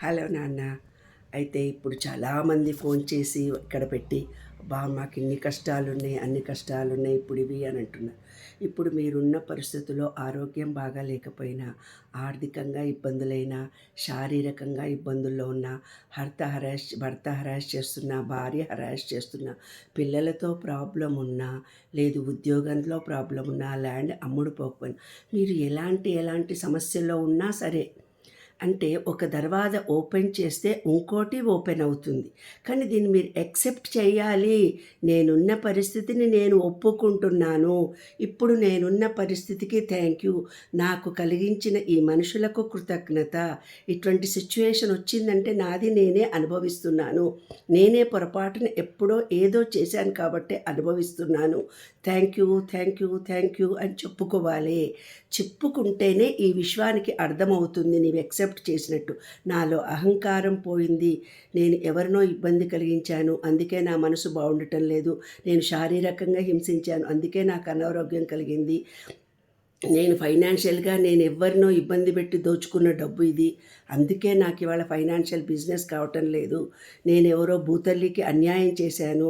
Hello నాన్న. అయితే ఇప్పుడు చాలామంది ఫోన్ చేసి ఇక్కడ పెట్టి బా మాకు ఇన్ని కష్టాలు ఉన్నాయి అన్ని కష్టాలు ఉన్నాయి ఇప్పుడు ఇవి అని అంటున్నారు ఇప్పుడు మీరున్న పరిస్థితుల్లో ఆరోగ్యం బాగా లేకపోయినా ఆర్థికంగా ఇబ్బందులైనా శారీరకంగా ఇబ్బందుల్లో ఉన్న భర్త హరాష్ భర్త హరాష్ చేస్తున్నా భార్య హరాష్ చేస్తున్నా పిల్లలతో ప్రాబ్లం ఉన్నా లేదు ఉద్యోగంలో ప్రాబ్లం ఉన్నా ల్యాండ్ అమ్ముడుపోకపోయినా మీరు ఎలాంటి ఎలాంటి సమస్యల్లో ఉన్నా సరే అంటే ఒక దర్వాజ ఓపెన్ చేస్తే ఇంకోటి ఓపెన్ అవుతుంది. కానీ దీన్ని మీరు యాక్సెప్ట్ చేయాలి. నేనున్న పరిస్థితిని నేను ఒప్పుకుంటున్నాను. ఇప్పుడు నేనున్న పరిస్థితికి థ్యాంక్ యూ. నాకు కలిగించిన ఈ మనుషులకు కృతజ్ఞత. ఇటువంటి సిచ్యువేషన్ వచ్చిందంటే నాది నేనే అనుభవిస్తున్నాను. నేనే పొరపాటున ఎప్పుడో ఏదో చేశాను కాబట్టి అనుభవిస్తున్నాను. Thank you thank you thank you అని చెప్పుకోవాలి. చెప్పుకుంటేనే ఈ విశ్వానికి అర్థమవుతుంది. నీవు యాక్సెప్ట్ చేసినట్టు. నాలో అహంకారం పోయింది. నేను ఎవరినో ఇబ్బంది కలిగించాను. అందుకే నా మనసు బాగుండటం లేదు. నేను శారీరకంగా హింసించాను. అందుకే నాకు అనారోగ్యం కలిగింది. నేను ఫైనాన్షియల్గా నేను ఎవరినో ఇబ్బంది పెట్టి దోచుకున్న డబ్బు ఇది. అందుకే నాకు ఇవాళ ఫైనాన్షియల్ బిజినెస్ కావటం లేదు. నేను ఎవరో భూతల్లికి అన్యాయం చేశాను.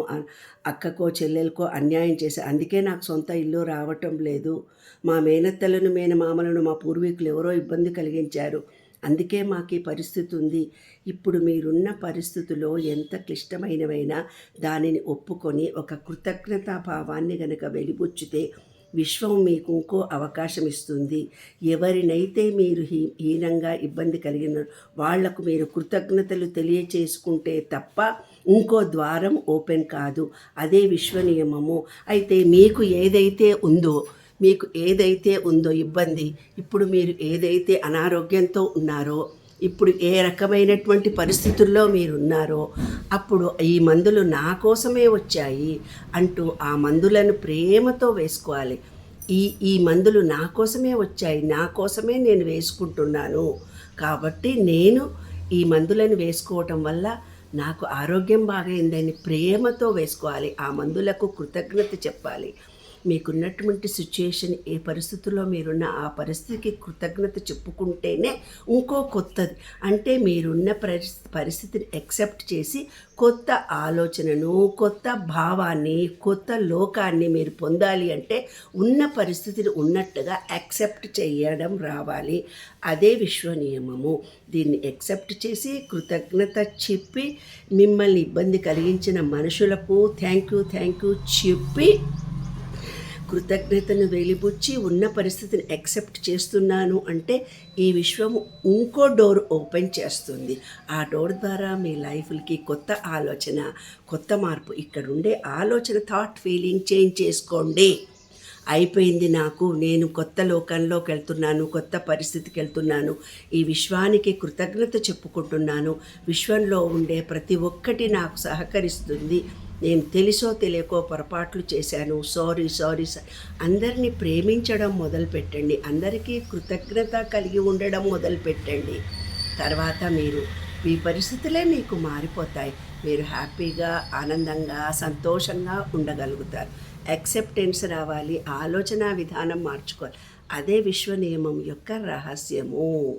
అక్కకో చెల్లెలకో అన్యాయం చేశాను అందుకే నాకు సొంత ఇల్లు రావటం లేదు. మా మేనత్తలను మేనమామలను మా పూర్వీకులు ఎవరో ఇబ్బంది కలిగించారు. అందుకే మాకు ఈ పరిస్థితి ఉంది ఇప్పుడు మీరున్న పరిస్థితిలో ఎంత క్లిష్టమైనవైనా దానిని ఒప్పుకొని ఒక కృతజ్ఞతాభావాన్ని గనక వెలిబుచ్చితే విశ్వం మీకు ఇంకో అవకాశం ఇస్తుంది ఎవరినైతే మీరు హీ హీనంగా ఇబ్బంది కలిగిన వాళ్ళకు మీరు కృతజ్ఞతలు తెలియచేసుకుంటే తప్ప ఇంకో ద్వారం ఓపెన్ కాదు. అదే విశ్వ నియమము. అయితే మీకు ఏదైతే ఉందో మీకు ఏదైతే ఉందో ఇబ్బంది ఇప్పుడు మీరు ఏదైతే అనారోగ్యంతో ఉన్నారో ఇప్పుడు ఏ రకమైనటువంటి పరిస్థితుల్లో మీరు ఉన్నారో అప్పుడు ఈ మందులు నా కోసమే వచ్చాయి అంటూ ఆ మందులను ప్రేమతో వేసుకోవాలి. ఈ ఈ మందులు నా కోసమే వచ్చాయి నా కోసమే నేను వేసుకుంటున్నాను. కాబట్టి నేను ఈ మందులను వేసుకోవటం వల్ల నాకు ఆరోగ్యం బాగైందని ప్రేమతో వేసుకోవాలి. ఆ మందులకు కృతజ్ఞత చెప్పాలి. మీకున్నటువంటి సిచ్యుయేషన్ ఏ పరిస్థితుల్లో మీరున్న ఆ పరిస్థితికి కృతజ్ఞత చెప్పుకుంటేనే ఇంకో కొత్తది. అంటే మీరున్న పరిస్థితి పరిస్థితిని యాక్సెప్ట్ చేసి కొత్త ఆలోచనను కొత్త భావాన్ని కొత్త లోకాన్ని మీరు పొందాలి అంటే ఉన్న పరిస్థితిని ఉన్నట్టుగా యాక్సెప్ట్ చేయడం రావాలి. అదే విశ్వ నియమము. దీన్ని యాక్సెప్ట్ చేసి కృతజ్ఞత చెప్పి మిమ్మల్ని ఇబ్బంది కలిగించిన మనుషులకు థ్యాంక్ యూ థ్యాంక్ యూ చెప్పి కృతజ్ఞతను వెలిబుచ్చి ఉన్న పరిస్థితిని యాక్సెప్ట్ చేస్తున్నాను అంటే ఈ విశ్వం ఇంకో డోర్ ఓపెన్ చేస్తుంది. ఆ డోర్ ద్వారా మీ లైఫ్కి కొత్త ఆలోచన కొత్త మార్పు ఇక్కడ ఉండే ఆలోచన థాట్ ఫీలింగ్ చేంజ్ చేసుకోండి. అయిపోయింది నాకు నేను కొత్త లోకంలోకి వెళ్తున్నాను కొత్త పరిస్థితికి వెళ్తున్నాను ఈ విశ్వానికి కృతజ్ఞత చెప్పుకుంటున్నాను విశ్వంలో ఉండే ప్రతి ఒక్కటి నాకు సహకరిస్తుంది. నేను తెలుసో తెలియకో పొరపాట్లు చేశాను. Sorry sorry sir. అందరినీ ప్రేమించడం మొదలుపెట్టండి. అందరికీ కృతజ్ఞత కలిగి ఉండడం మొదలుపెట్టండి. తర్వాత మీరు మీ పరిస్థితులే మీకు మారిపోతాయి. మీరు హ్యాపీగా ఆనందంగా సంతోషంగా ఉండగలుగుతారు. యాక్సెప్టెన్స్ రావాలి. ఆలోచన విధానం మార్చుకోవాలి. అదే విశ్వ నియమం యొక్క రహస్యము.